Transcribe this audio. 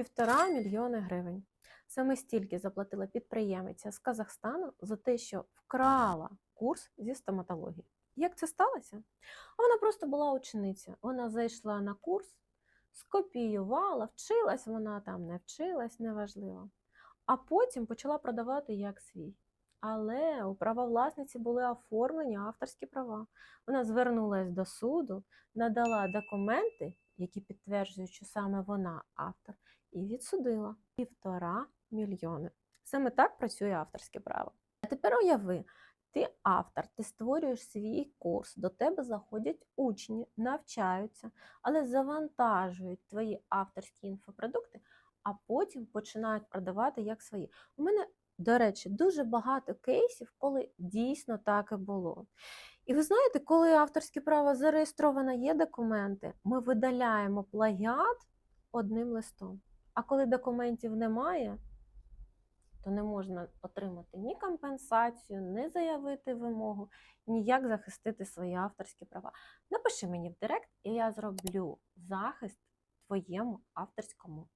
Півтора мільйони гривень. Саме стільки заплатила підприємиця з Казахстану за те, що вкрала курс зі стоматології. Як це сталося? Вона просто була учениця. Вона зайшла на курс, скопіювала, вчилась вона там, не вчилась, неважливо. А потім почала продавати як свій. Але у правовласниці були оформлені авторські права. Вона звернулася до суду, надала документи, які підтверджують, що саме вона автор, і відсудила півтора мільйони. Саме так працює авторське право. А тепер уяви, ти автор, ти створюєш свій курс, до тебе заходять учні, навчаються, але завантажують твої авторські інфопродукти, а потім починають продавати як свої. У мене, до речі, дуже багато кейсів, коли дійсно так і було. І ви знаєте, коли авторське право зареєстровано, є документи, ми видаляємо плагіат одним листом. А коли документів немає, то не можна отримати ні компенсацію, ні заявити вимогу, ніяк захистити свої авторські права. Напиши мені в директ, і я зроблю захист твоєму авторському.